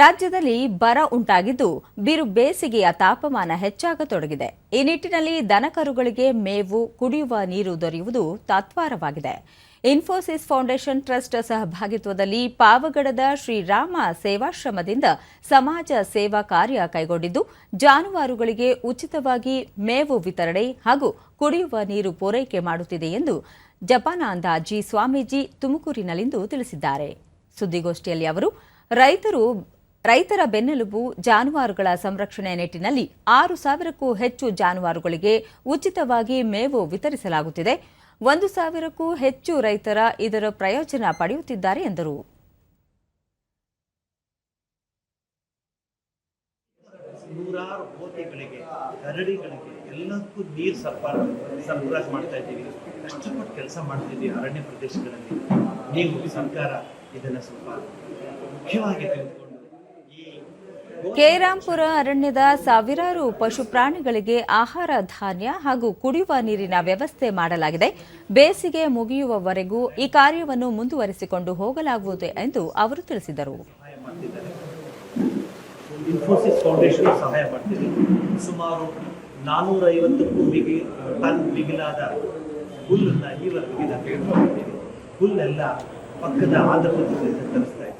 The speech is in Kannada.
ರಾಜ್ಯದಲ್ಲಿ ಬರ ಉಂಟಾಗಿದ್ದು ಬಿರು ಬೇಸಿಗೆಯ ತಾಪಮಾನ ಹೆಚ್ಚಾಗತೊಡಗಿದೆ. ಈ ನಿಟ್ಟಿನಲ್ಲಿ ದನಕರುಗಳಿಗೆ ಮೇವು, ಕುಡಿಯುವ ನೀರು ದೊರೆಯುವುದು ತತ್ವಾರವಾಗಿದೆ. ಇನ್ಫೋಸಿಸ್ ಫೌಂಡೇಶನ್ ಟ್ರಸ್ಟ್ ಸಹಭಾಗಿತ್ವದಲ್ಲಿ ಪಾವಗಡದ ಶ್ರೀರಾಮ ಸೇವಾಶ್ರಮದಿಂದ ಸಮಾಜ ಸೇವಾ ಕಾರ್ಯ ಕೈಗೊಂಡಿದ್ದು, ಜಾನುವಾರುಗಳಿಗೆ ಉಚಿತವಾಗಿ ಮೇವು ವಿತರಣೆ ಹಾಗೂ ಕುಡಿಯುವ ನೀರು ಪೂರೈಕೆ ಮಾಡುತ್ತಿದೆ ಎಂದು ಜಪಾನಾಂದ ಜಿ ಸ್ವಾಮೀಜಿ ತುಮಕೂರಿನಲ್ಲಿಂದು ತಿಳಿಸಿದ್ದಾರೆ. ಸುದ್ದಿಗೋಷ್ಠಿಯಲ್ಲಿ ಅವರು, ರೈತರು ರೈತರ ಬೆನ್ನೆಲುಬು ಜಾನುವಾರುಗಳ ಸಂರಕ್ಷಣೆ ನಿಟ್ಟಿನಲ್ಲಿ ಆರು ಸಾವಿರಕ್ಕೂ ಹೆಚ್ಚು ಜಾನುವಾರುಗಳಿಗೆ ಉಚಿತವಾಗಿ ಮೇವು ವಿತರಿಸಲಾಗುತ್ತಿದೆ. ಒಂದು ಸಾವಿರಕ್ಕೂ ಹೆಚ್ಚು ರೈತರ ಇದರ ಪ್ರಯೋಜನ ಪಡೆಯುತ್ತಿದ್ದಾರೆ ಎಂದರು. ನೂರಾರು ಕೋತಿಗಳಿಗೆ ಕರಡಿಗಳಿಗೆ ಎಲ್ಲಕ್ಕೂ ನೀರು ಸರ್ಪಾರ ಸರಬರಾಜು ಮಾಡ್ತಾ ಇದ್ದೀವಿ. ಕಷ್ಟಪಟ್ಟು ಕೆಲಸ ಮಾಡ್ತಿದ್ದೀವಿ ಅರಣ್ಯ ಪ್ರದೇಶಗಳಲ್ಲಿ. ನೀವು ಸರ್ಕಾರ ಇದನ್ನು ಸ್ವಲ್ಪ ಮುಖ್ಯವಾಗಿ ಕೇರಾಂಪುರ ಅರಣ್ಯದ ಸಾವಿರಾರು ಪಶು ಪ್ರಾಣಿಗಳಿಗೆ ಆಹಾರ, ಧಾನ್ಯ ಹಾಗೂ ಕುಡಿಯುವ ನೀರಿನ ವ್ಯವಸ್ಥೆ ಮಾಡಲಾಗಿದೆ. ಬೇಸಿಗೆ ಮುಗಿಯುವವರೆಗೂ ಈ ಕಾರ್ಯವನ್ನು ಮುಂದುವರಿಸಿಕೊಂಡು ಹೋಗಲಾಗುವುದು ಎಂದು ಅವರು ತಿಳಿಸಿದರು. ಇನ್ಫೋಸಿಸ್ ಫೌಂಡೇಶನ್ ಸಹಾಯ ಮಾಡ್ತಿದೆ. ಸುಮಾರು ನಾನ್ನೂರ ಐವತ್ತಕ್ಕೂ ಬಿಗಿ ಟನ್ ಬಿಗಿಲಾದ ಹುಲ್ಲನ್ನ ಈವರೆಗೆ ಹುಲ್ಲೆಲ್ಲ ಪಕ್ಕದ ಆಂಧ್ರ ಪ್ರದೇಶದಿಂದ ತರಿಸ್ತೀವಿ